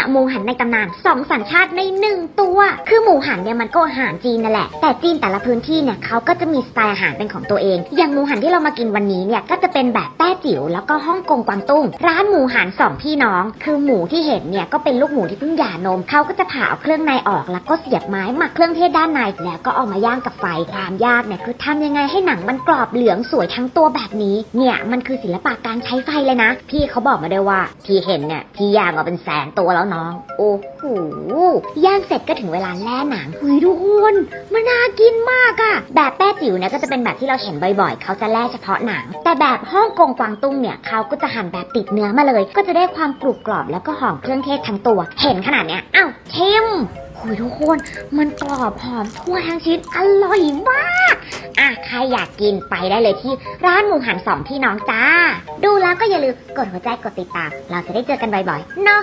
เนี่ยหมูหันในตำนานสองสัญชาติในหนึ่งตัว คือหมูหันเนี่ยมันก็อาหารจีนนั่นแหละ แต่จีนแต่ละพื้นที่เนี่ยเขาก็จะมีสไตล์อาหารเป็นของตัวเอง อย่างหมูหันที่เรามากินวันนี้เนี่ยก็จะเป็นแบบแต้จิ๋วแล้วก็ฮ่องกงกวางตุ้ง ร้านหมูหันสองพี่น้อง คือหมูที่เห็นเนี่ยก็เป็นลูกหมูที่เพิ่งหย่านมเขาก็จะผ่าเอาเครื่องในออกแล้วก็เสียบไม้หมักเครื่องเทศด้านในแล้วก็เอามาย่างกับไฟความยากเนี่ยคือทำยังไงให้หนังมันกรอบเหลืองสวยทั้งตัวแบบนี้เนี่ยมันคือศิลปะการใช้ไฟเลยนะ พี่เขาบอกมาด้วยว่าที่เห็นเนี่ยพี่ย่างมาเป็นแสนตัวแล้วน้อง โอ้โหย่างเสร็จก็ถึงเวลาแล่หนังหุยทุกคนมันน่ากินมากอะแบบแต้จิ๋วเนี่ยก็จะเป็นแบบที่เราเห็นบ่อยๆ เขาจะแล่เฉพาะหนัง แต่แบบฮ่องกงกวางตุ้งเนี่ยเขาก็จะหั่นแบบติดเนื้อมาเลย ก็จะได้ความกรุบกรอบแล้วก็หอมเครื่องเทศทั้งตัว เห็นขนาดเนี้ยอ้าวชิมหุยทุกคน มันกรอบหอมทั่วทั้งชิ้นอร่อยมาก อะใครอยากกินไปได้เลยที่ร้านหมูหันสองพี่น้องจ้า ดูแล้วก็อย่าลืมกดหัวใจกดติดตาม เราจะได้เจอกันบ่อยๆ เนาะ